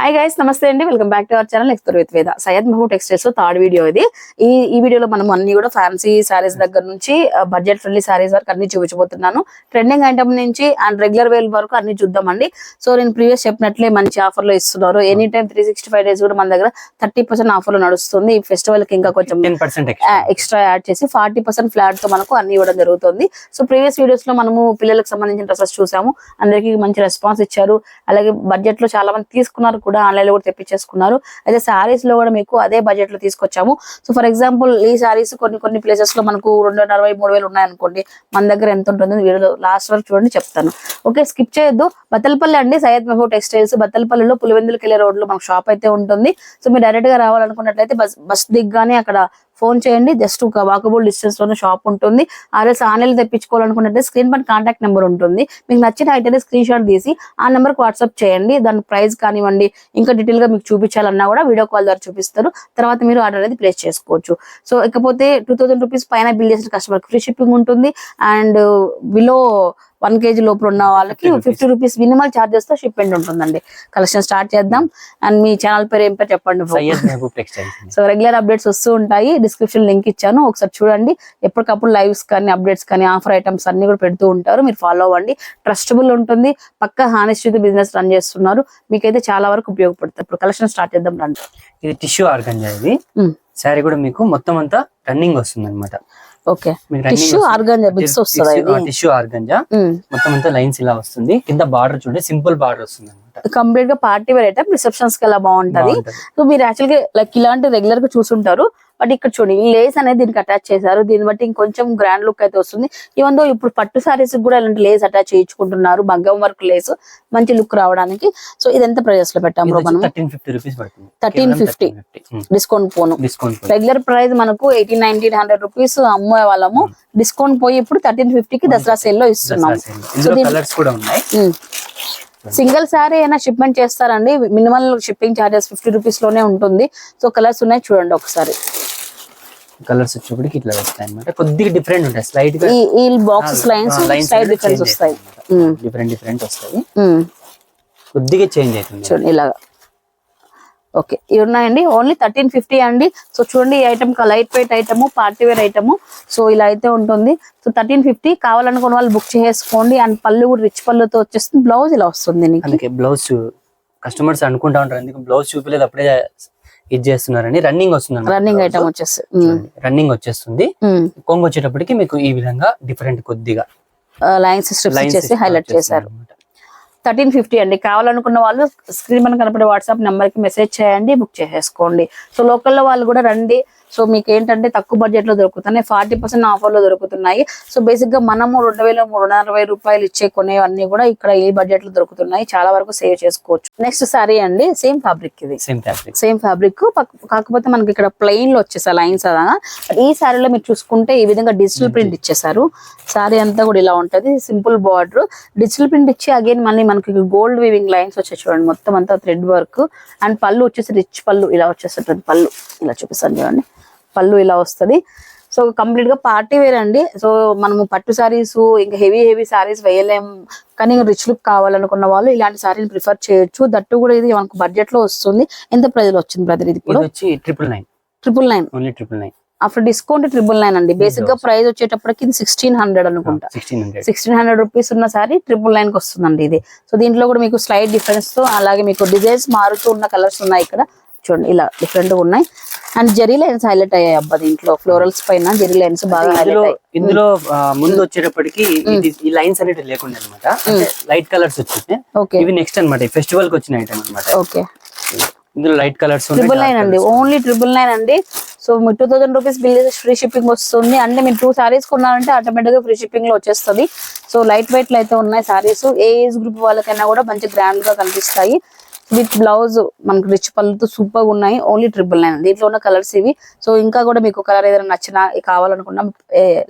Hi guys నమస్తే అండి. Welcome back to our channel expert with Veda Syed Mahaboob textiles third video ఇది. ఈ ఈ వీడియోలో మనం అన్ని కూడా ఫ్యాన్సీ సారీస్ దగ్గర నుంచి బడ్జెట్ ఫ్రెండ్లీ సారీస్ వరకు అన్ని చూపించబోతున్నాను. ట్రెండింగ్ ఐటమ్ నుంచి అండ్ రెగ్యులర్ వేల్ వరకు అన్ని చూద్దామండి. సో నేను ప్రీవియస్ చెప్పినట్లే మంచి ఆఫర్లో ఇస్తున్నారు. Any time three sixty five days కూడా మన దగ్గర థర్టీ పర్సెంట్ ఆఫర్లో నడుస్తుంది. ఈ ఫెస్టివల్కి ఇంకా కొంచెం టెన్ పర్సెంట్ ఎక్స్ట్రా యాడ్ చేసి ఫార్టీ పర్సెంట్ ఫ్లాట్తో మనకు అన్ని ఇవ్వడం జరుగుతుంది. సో ప్రీవియస్ వీడియోస్లో మనము పిల్లలకు సంబంధించిన డ్రెస్సెస్ చూసాము. అందరికి మంచి రెస్పాన్స్ ఇచ్చారు. అలాగే బడ్జెట్లో చాలా మంది తీసుకున్నారు కూడా ఆన్లైన్లో కూడా తెప్పించేసుకున్నారు. అయితే సారీస్లో కూడా మీకు అదే బడ్జెట్లో తీసుకొచ్చాము. సో ఫర్ ఎగ్జాంపుల్ ఈ సారీస్ కొన్ని కొన్ని ప్లేసెస్లో మనకు రెండు వేల అరవై మూడు వేలు ఉన్నాయనుకోండి. మన దగ్గర ఎంత ఉంటుంది? వీడియో లాస్ట్ వరకు చూడండి చెప్తాను. ఓకే స్కిప్ చేయొద్దు. బత్తలపల్లి అండి సయ్యద్ మహబూబ్ టెక్స్టైల్స్. బత్తలపల్లిలో పులివెందులకి వెళ్ళే రోడ్లో మనకు షాప్ అయితే ఉంటుంది. సో మీరు డైరెక్ట్గా రావాలనుకున్నట్లయితే బస్ బస్ దిగ్గానే అక్కడ ఫోన్ చేయండి. జస్ట్ ఒక వాకబుల్ డిస్టెన్స్లోనే షాప్ ఉంటుంది. ఆర్ఎస్ ఆన్లైన్ తెప్పించుకోవాలనుకుంటే స్క్రీన్ పైన కాంటాక్ట్ నెంబర్ ఉంటుంది. మీకు నచ్చిన ఐటమ్ స్క్రీన్ షాట్ తీసి ఆ నెంబర్ వాట్సాప్ చేయండి. దాని ప్రైస్ కానివ్వండి ఇంకా డీటెయిల్గా మీకు చూపించాలన్నా కూడా వీడియో కాల్ ద్వారా చూపిస్తారు. తర్వాత మీరు ఆర్డర్ అనేది ప్లేస్ చేసుకోవచ్చు. సో ఇకపోతే టూ థౌసండ్ రూపీస్ పైన బిల్ చేసిన కస్టమర్ ఫ్రీ షిప్పింగ్ ఉంటుంది. అండ్ బిలో వన్ కేజీ లోపల ఉన్న వాళ్ళకి 50 rupees. ఫిఫ్టీ రూపీస్ మినిమల్ చార్జెస్తో షిప్మెంట్ ఉంటుందండి. కలెక్షన్ స్టార్ట్ చేద్దాం. అండ్ మీ ఛానల్ పేరు ఏం పేరు చెప్పండి సో రెగ్యులర్ అప్డేట్స్ వస్తూ ఉంటాయి. డిస్క్రిప్షన్ లింక్ ఇచ్చాను. ఒకసారి చూడండి. ఎప్పటికప్పుడు లైవ్స్ కానీ అప్డేట్స్ కానీ ఆఫర్ ఐటమ్స్ అన్ని కూడా పెడుతూ ఉంటారు. మీరు ఫాలో అవ్వండి. ట్రస్టబుల్ ఉంటుంది. పక్క హానెస్ట్ బిజినెస్ రన్ చేస్తున్నారు. మీకైతే చాలా వరకు ఉపయోగపడుతుంది. ఇప్పుడు కలెక్షన్ స్టార్ట్ చేద్దాం రండి. ఇది టిష్యూ ఆర్గంజా ఇది. శారీ కూడా మీకు మొత్తం అంతా రన్నింగ్ వస్తుంది అనమాట ఓకే టిష్యూ ఆర్గాన్ బిక్స్ వస్తుందా. ఇది? టిష్యూ ఆర్గంజా మొత్తం అంతా లైన్స్ ఇలా వస్తుంది. కింద బార్డర్ చూడండి సింపుల్ బార్డర్ వస్తుంది కంప్లీట్గా పార్టీ వేర్ ఐటమ్ రిసెప్షన్స్కి ఎలా బాగుంటది? సో మీరు యాక్చువల్గా లైక్ ఇలాంటి రెగ్యులర్గా చూసుంటారు. బట్ ఇక్కడ చూడండి ఈ లేస్ అనేది దీనికి అటాచ్ చేశారు. దీన్ని బట్టి ఇంకొంచెం గ్రాండ్ లుక్ అయితే వస్తుంది. ఈవెన్ దో ఇప్పుడు పట్టు సారీస్ కూడా ఇలాంటి లేస్ అటాచ్ చేయించుకుంటున్నారు మగ్గం వర్క్ లేస్ మంచి లుక్ రావడానికి. సో ఇది ఎంత ప్రైస్లో పెట్టాము మనం థర్టీన్ ఫిఫ్టీ రూపీస్ పడుతుంది. 1350. డిస్కౌంట్ పోను. రెగ్యులర్ ప్రైస్ మనకు ఎయిటీన్ నైన్టీన్ హండ్రెడ్ రూపీస్ అమ్మే వాళ్ళము. డిస్కౌంట్ పోయి ఇప్పుడు థర్టీన్ ఫిఫ్టీ కి దసరా సేల్లో ఇస్తున్నాం ఇందులో కలర్స్ కూడా ఉన్నాయి. సింగిల్ సారీ అయినా షిప్మెంట్ చేస్తారండి. మినిమల్ షిప్పింగ్ చార్జెస్ ఫిఫ్టీ రూపీస్లోనే ఉంటుంది. సో కలర్స్ ఉన్నాయి చూడండి ఒకసారి. కలర్స్ వచ్చేప్పటికి ఇట్లా వస్తాయి అనమాట కొద్దిగా డిఫరెంట్ ఉంటాయి స్లైట్గా ఈ ఈ బాక్సెస్ లైన్స్ సైడ్ డిఫరెన్స్ వస్తాయి. డిఫరెంట్ డిఫరెంట్ వస్తాయి. కొద్దిగా చేంజ్ అవుతుంది. చూడండి ఇలాగా. ఓకే ఇవి ఉన్నాయండి. ఓన్లీ థర్టీన్ ఫిఫ్టీ అండి. సో చూడండి ఈ item light weight item party wear item so ఇలా అయితే ఉంటుంది. సో థర్టీన్ ఫిఫ్టీ కావాలనుకున్న వాళ్ళు బుక్ చేసుకోండి. అండ్ పళ్ళు కూడా రిచ్ పళ్ళుతో వచ్చేస్తుంది. బ్లౌజ్ ఇలా వస్తుంది బ్లౌజ్ కస్టమర్స్ అనుకుంటా ఉంటారు. ఎందుకు? బ్లౌజ్ చూపిలేదు అప్పుడే ఇది చేస్తున్నారని రన్నింగ్ వస్తుంది రన్నింగ్ ఐటమ్ వచ్చేసి రన్నింగ్ వచ్చేస్తుంది. కొంగు వచ్చేటప్పటికి మీకు ఈ విధంగా డిఫరెంట్ కొద్దిగా లైన్స్ స్ట్రిప్స్ ఇచ్చేసి హైలైట్ చేశారు. థర్టీన్ ఫిఫ్టీ అండి. కావాలనుకున్న వాళ్ళు స్క్రీన్ మీద కనపడే వాట్సాప్ నెంబర్కి మెసేజ్ చేయండి బుక్ చేసేసుకోండి. సో లోకల్లో వాళ్ళు కూడా రండి. సో మీకు ఏంటంటే తక్కువ బడ్జెట్లో దొరుకుతున్నాయి. ఫార్టీ పర్సెంట్ ఆఫర్లో దొరుకుతున్నాయి. సో బేసిక్గా మనము రెండు వేల మూడు వందల అరవై రూపాయలు ఇచ్చే కొనేవన్నీ కూడా ఇక్కడ ఈ బడ్జెట్లో దొరుకుతున్నాయి. చాలా వరకు సేవ్ చేసుకోవచ్చు. నెక్స్ట్ సారీ అండి సేమ్ ఫ్యాబ్రిక్ ఇది. సేమ్ ఫ్యాబ్రిక్ సేమ్ ఫ్యాబ్రిక్ కాకపోతే మనకి ఇక్కడ ప్లెయిన్లో వచ్చేసా లైన్స్ అదా బట్ ఈ శారీలో మీరు చూసుకుంటే ఈ విధంగా డిజిటల్ ప్రింట్ ఇచ్చేసారు శారీ అంతా కూడా ఇలా ఉంటది. సింపుల్ బార్డర్ డిజిటల్ ప్రింట్ ఇచ్చి అగైన్ మళ్ళీ మనకి గోల్డ్ వీవింగ్ లైన్స్ వచ్చాయి చూడండి. మొత్తం అంతా థ్రెడ్ వర్క్ అండ్ పళ్ళు వచ్చేసి రిచ్ పళ్ళు. ఇలా వచ్చేస్తుంది పళ్ళు. ఇలా చూపిస్తాను చూడండి. పళ్ళు ఇలా వస్తది. సో కంప్లీట్గా పార్టీ వేర్ అండి. సో మనము పట్టు సారీస్ ఇంకా హెవీ హెవీ సారీస్ వేయలేం. కానీ రిచ్ లుక్ కావాలనుకున్న వాళ్ళు ఇలాంటి సారీని ప్రిఫర్ చేయొచ్చు. దట్టు కూడా ఇది మనకు బడ్జెట్లో వస్తుంది. ఎంత ప్రైస్లో వచ్చింది బ్రదర్ ఇది వచ్చి triple nine. Triple nine. Only triple nine. After discount triple nine అండి. బేసిక్గా ప్రైస్ వచ్చేటప్పటికి సిక్స్టీన్ హండ్రెడ్ అనుకుంటా. Sixteen hundred. Sixteen hundred rupees ఉన్న సారీ ట్రిపుల్ నైన్కి వస్తుందండి ఇది. సో దీంట్లో కూడా మీకు స్లైడ్ డిఫరెన్స్తో అలాగే మీకు డిజైన్స్ మారుతూ ఉన్న కలర్స్ ఉన్నాయి ఇక్కడ. చూడండి ఇలా డిఫరెంట్గా ఉన్నాయి. అండ్ జెరీ లైన్స్ హైలైట్ అయ్యాయి అబ్బా దీంట్లో. ఫ్లోరల్స్ పైన జెరీ లైన్స్ బాగా ఇందులో ఇందులో ముందు వచ్చేటప్పటికి ఈ లైన్స్ అనేవి లేకుండా అనమాట లైట్ కలర్స్ వచ్చేసి ఓకే. ఇవి నెక్స్ట్ అనమాట ఫెస్టివల్కి వచ్చిన ఐటమ్ అనమాట ఓకే. ఇందులో లైట్ కలర్స్ ట్రిపుల్ నైన్ అండి. ఓన్లీ ట్రిపుల్ నైన్ అండి. సో మీరు టూ థౌసండ్ రూపీస్ బిల్ చేసి ఫ్రీ షిప్పింగ్ వస్తుంది. అంటే మీరు టూ సారీస్ కొన్నారంటే ఆటోమేటిక్గా ఫ్రీ షిప్పింగ్లో వచ్చేస్తుంది. సో లైట్ వెయిట్లో అయితే ఉన్నాయి సారీస్ ఏ ఏజ్ గ్రూప్ వాళ్ళకైనా కూడా మంచి గ్రాండ్గా కనిపిస్తాయి. విత్ బ్లౌజ్ మనకు రిచ్ పళ్ళతో సూపర్గా ఉన్నాయి. ఓన్లీ ట్రిపుల్ నైన్ దీంట్లో ఉన్న కలర్స్ ఇవి. సో ఇంకా కూడా మీకు కలర్ ఏదైనా నచ్చినా కావాలనుకున్నా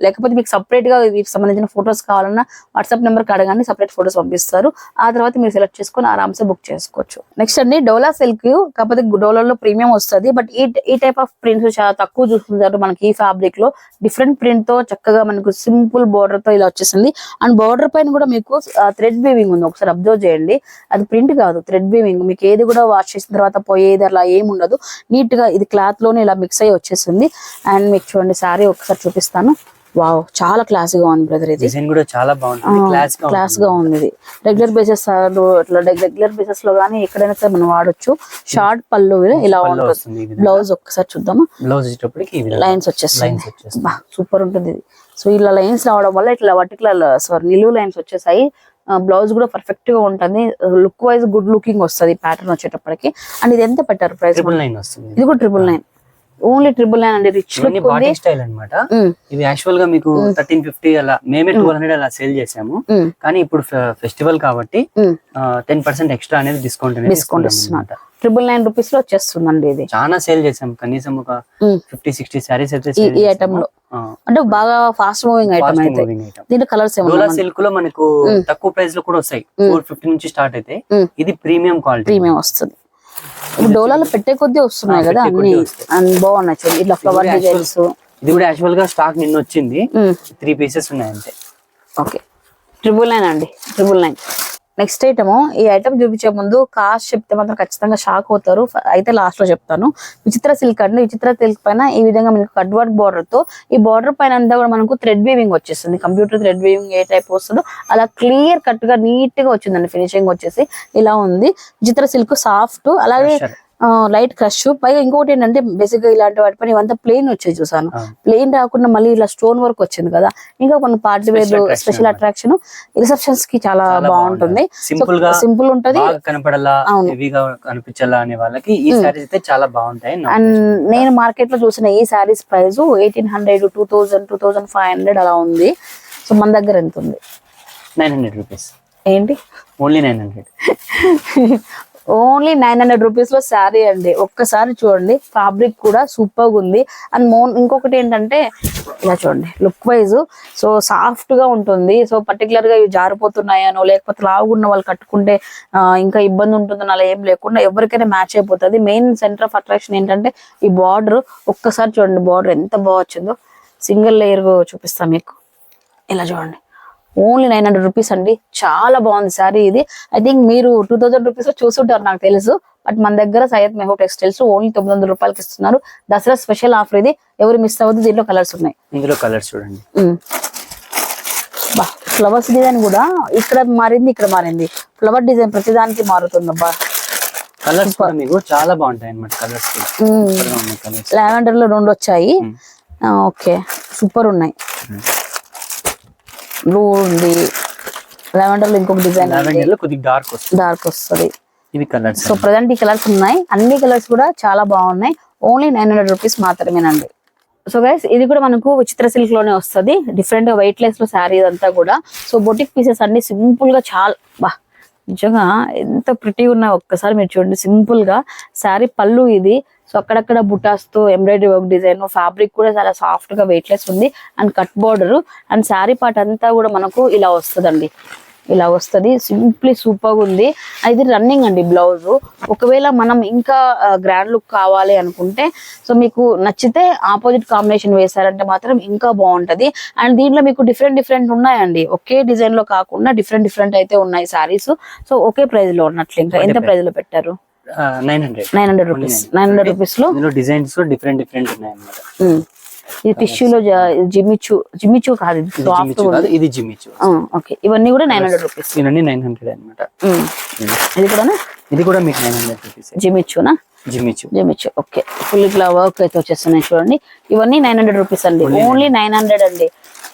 లేకపోతే మీకు సపరేట్గా వీటికి సంబంధించిన ఫొటోస్ కావాలన్నా వాట్సాప్ నెంబర్ అడగానే సపరేట్ ఫొటోస్ పంపిస్తారు. ఆ తర్వాత మీరు సెలెక్ట్ చేసుకొని ఆరామ్సే బుక్ చేసుకోవచ్చు. నెక్స్ట్ అండి డోలా సిల్క్ కాకపోతే డోలాలో ప్రీమియం వస్తుంది. బట్ ఈ ఈ టైప్ ఆఫ్ ప్రింట్స్ చాలా తక్కువ చూస్తుంటారు మనకి ఈ ఫ్యాబ్రిక్లో. డిఫరెంట్ ప్రింట్తో చక్కగా మనకు సింపుల్ బోర్డర్తో ఇలా వచ్చేసింది. అండ్ బోర్డర్ పైన కూడా మీకు థ్రెడ్ వీవింగ్ ఉంది. ఒకసారి అబ్జర్వ్ చేయండి. అది ప్రింట్ కాదు థ్రెడ్ వీవింగ్ మీకు ఏది కూడా వాష్ చేసిన తర్వాత పోయేది అలా ఏమి ఉండదు. నీట్గా ఇది క్లాత్లోనే ఇలా మిక్స్ అయ్యి వచ్చేస్తుంది అండ్ మీకు చూడండి శారీ ఒకసారి చూపిస్తాను. వావ్ చాలా క్లాసీగా ఉంది బ్రదర్ ఇది. డిజైన్ కూడా చాలా బాగుంటుంది. క్లాస్గా క్లాస్గా ఉంది ఇది. రెగ్యులర్ బేసెస్ రెగ్యులర్ బేసెస్లో గానీ ఎక్కడైనా సరే మనం వాడొచ్చు. షార్ట్ పళ్ళు ఇలా ఉంటుంది. బ్లౌజ్ ఒక్కసారి చూద్దాము? బ్లౌజ్ వచ్చేటప్పటికి లైన్స్ వచ్చేస్తాయి. సూపర్ ఉంటుంది ఇది. సో ఇలా లైన్స్ రావడం వల్ల ఇట్లా వర్టికల్ సారీ నిలువు లైన్స్ వచ్చేసాయి. బ్లౌజ్ కూడా పర్ఫెక్ట్గా ఉంటుంది. లుక్ వైజ్ గుడ్ లుకింగ్ వస్తుంది ప్యాటర్న్ వచ్చేటప్పటికి. అండ్ ఇది ఎంత పెట్టారు ప్రైస్ ట్రిపుల్ నైన్ వస్తుంది. ఇది కూడా triple nine only triple nine అండి. రిచ్ బాటిక్ స్టైల్ అన్నమాట. ఉమ్, ఇవి యాక్చువల్గా మీకు థర్టీన్ ఫిఫ్టీ అలా మేమే టూ హండ్రెడ్ అలా సేల్ చేసాము కానీ ఇప్పుడు ఫెస్టివల్ కాబట్టి. టెన్ పర్సెంట్ ఎక్స్ట్రా అనేది డిస్కౌంట్ అనేది డిస్కౌంట్ ఇస్తున్నారు. ట్రిపుల్ నైన్ రూపీస్లో వచ్చేస్తుందండి ఇది. చాలా సేల్ చేసాం. కనీసం ఒక. ఫిఫ్టీ సిక్స్టీ సారీస్ అయితే ఈ- ఐటమ్లో. అంటే బాగా ఫాస్ట్ మూవింగ్ ఐటమ్ అయితే. దీంట్లో కలర్స్ సిల్క్లో మనకు తక్కువ ప్రైస్లో కూడా వస్తాయి. ఫోర్ ఫిఫ్టీ నుంచి స్టార్ట్ అయితే. ఇది ప్రీమియం క్వాలిటీ ప్రీమియం వస్తుంది. డోలాలో పెట్టే కొద్దీ వస్తున్నాయి కదా అన్ని. బాగున్నాయి చూడండి ఇట్లా ఫ్లవర్ డిజైన్స్ ఇది కూడా యాక్చువల్గా స్టాక్ నిన్న వచ్చింది. త్రీ పీసెస్ ఉన్నాయి అంతే. ఓకే ట్రిపుల్ నైన్ అండి. ట్రిపుల్ నైన్ నెక్స్ట్ ఐటమ్ ఈ ఐటమ్ చూపించే ముందు కాస్ట్ చెప్తే మాత్రం ఖచ్చితంగా షాక్ అవుతారు. అయితే లాస్ట్లో చెప్తాను. విచిత్ర సిల్క్ అండి. విచిత్ర సిల్క్ పైన ఈ విధంగా మనకు కట్ వర్క్ బార్డర్తో ఈ బార్డర్ పైన అంతా కూడా మనకు థ్రెడ్ వీవింగ్ వచ్చేస్తుంది. కంప్యూటర్ థ్రెడ్ వీవింగ్ ఏ టైప్ వస్తుందో అలా క్లియర్ కట్గా నీట్గా వచ్చిందండి. ఫినిషింగ్ వచ్చేసి ఇలా ఉంది. విచిత్ర సిల్క్ సాఫ్ట్ అలాగే లైట్ క్రష్. పైగా ఇంకోటి ఏంటంటే బేసిక్గా ఇలాంటి వాటి పైన ఇవంతా ప్లెయిన్ వచ్చేది చూసాను. ప్లెయిన్ రాకుండా మళ్ళీ ఇలా స్టోన్ వర్క్ వచ్చింది కదా. ఇంకా కొన్ని పార్టీ వేర్ స్పెషల్. అట్రాక్షన్ రిసెప్షన్స్కి చాలా బాగుంటుంది. సింపుల్గా సింపుల్ ఉంటది. కనపడాలా కనిపించాలా అనే వాళ్ళకి ఈ సారీస్ అయితే చాలా బాగుంటాయి అండ్ నేను మార్కెట్లో చూసిన ఈ saris price eighteen hundred two thousand two thousand five hundred అలా ఉంది. సో మన దగ్గర ఎంత ఉంది? నైన్ హండ్రెడ్ రూపీస్ ఏంటి? Only nine hundred only nine hundred రూపీస్లో శారీ అండి. ఒక్కసారి చూడండి ఫ్యాబ్రిక్ కూడా సూపర్గా ఉంది. అండ్ మోన్ ఇంకొకటి ఏంటంటే ఇలా చూడండి లుక్ వైజ్. సో సాఫ్ట్గా ఉంటుంది. సో పర్టికులర్గా ఇవి జారిపోతున్నాయనో లేకపోతే లావుగున్న వాళ్ళు కట్టుకుంటే ఇంకా ఇబ్బంది ఉంటుందని అలా ఏం లేకుండా ఎవరికైనా మ్యాచ్ అయిపోతుంది. మెయిన్ సెంటర్ ఆఫ్ అట్రాక్షన్ ఏంటంటే ఈ బార్డర్. ఒక్కసారి చూడండి బార్డర్ ఎంత బాగా వచ్చిందో. సింగిల్ లేయర్ చూపిస్తాం మీకు. ఇలా చూడండి. ఓన్లీ నైన్ హండ్రెడ్ రూపీస్ అండి. చాలా బాగుంది శారీ ఇది. ఐ థింక్ మీరు టూ థౌసండ్ రూపీస్లో చూసుంటారు నాకు తెలుసు. బట్ మన దగ్గర సయ్యద్ మెహో టెక్స్టైల్స్ ఓన్లీ తొమ్మిది వందల రూపాయలకి ఇస్తున్నారు. దసరా స్పెషల్ ఆఫర్ ఇది. ఎవరు మిస్ అవ్వద్దు దీంట్లో కలర్స్ ఉన్నాయి. ఇందులో కలర్స్ చూడండి. ఫ్లవర్స్ డిజైన్ కూడా ఇక్కడ మారింది ఇక్కడ మారింది. ఫ్లవర్ డిజైన్ ప్రతిదానికి మారుతుంది అబ్బా కలర్స్ మీకు చాలా బాగుంటాయి కలర్స్ కలర్స్ లావెండర్లో రెండు వచ్చాయి. ఓకే. సూపర్ ఉన్నాయి. బ్లూ ఉంది. లావెండర్లో ఇంకొక డిజైన్ కొద్దిగా డార్క్ వస్తుంది. డార్క్ వస్తుంది. ఇవి కలర్స్ సో ప్రజెంట్ ఈ కలర్స్ ఉన్నాయి. అన్ని కలర్స్ కూడా చాలా బాగున్నాయి. ఓన్లీ నైన్ హండ్రెడ్ రూపీస్ మాత్రమేనండి. సో గైస్ ఇది కూడా మనకు విచిత్ర సిల్క్లోనే వస్తుంది. డిఫరెంట్గా వెయిట్ లెస్లో శారీ ఇదంతా కూడా. సో బొటిక్ పీసెస్ అన్ని సింపుల్గా చాలా బా నిజంగా ఎంత ప్రిటీ ఉన్నాయి ఒక్కసారి మీరు చూడండి. సింపుల్గా శారీ పళ్ళు ఇది. సో అక్కడక్కడ బుటాస్తో ఎంబ్రాయిడరీ వర్క్ డిజైన్ ఫ్యాబ్రిక్ కూడా చాలా సాఫ్ట్గా వెయిట్ లెస్ ఉంది. And cut border and sari part అంతా కూడా మనకు ఇలా వస్తుందండి. ఇలా వస్తది. సింప్లీ సూపర్ ఉంది. ఇది రన్నింగ్ అండి బ్లౌజ్. ఒకవేళ మనం ఇంకా గ్రాండ్ లుక్ కావాలి అనుకుంటే సో మీకు నచ్చితే ఆపోజిట్ కాంబినేషన్ వేసారంటే మాత్రం ఇంకా బాగుంటది. అండ్ దీంట్లో మీకు డిఫరెంట్ డిఫరెంట్ ఉన్నాయండి. ఒకే డిజైన్లో కాకుండా డిఫరెంట్ డిఫరెంట్ అయితే ఉన్నాయి సారీస్ సో ఒకే ప్రైస్లో ఉన్నట్లు ఇంకా. ఎంత ప్రైస్. లో పెట్టారు? Nine hundred. Nine hundred rupees. Nine hundred రూపీస్లో డిజైన్స్ డిఫరెంట్ డిఫరెంట్ ఉన్నాయి అన్నమాట. ఇది టిష్యూలో జిమిచు జిమిచు కాదు ఇది జిమ్మిచ్చు ఇది జిమ్మిచ్చు. ఓకే. ఇవన్నీ కూడా నైన్ హండ్రెడ్ రూపీస్. ఇవన్నీ నైన్ హండ్రెడ్ అనమాట ఇది కూడా ఇది కూడా మీకు nine hundred rupees. జిమిచ్చునా Jimmy Choo. Jimmy Choo okay. Full ఇట్లా వర్క్ అయితే వచ్చేస్తున్నాయి చూడండి. ఇవన్నీ నైన్ హండ్రెడ్ రూపీస్ అండి. ఓన్లీ నైన్ హండ్రెడ్ అండి.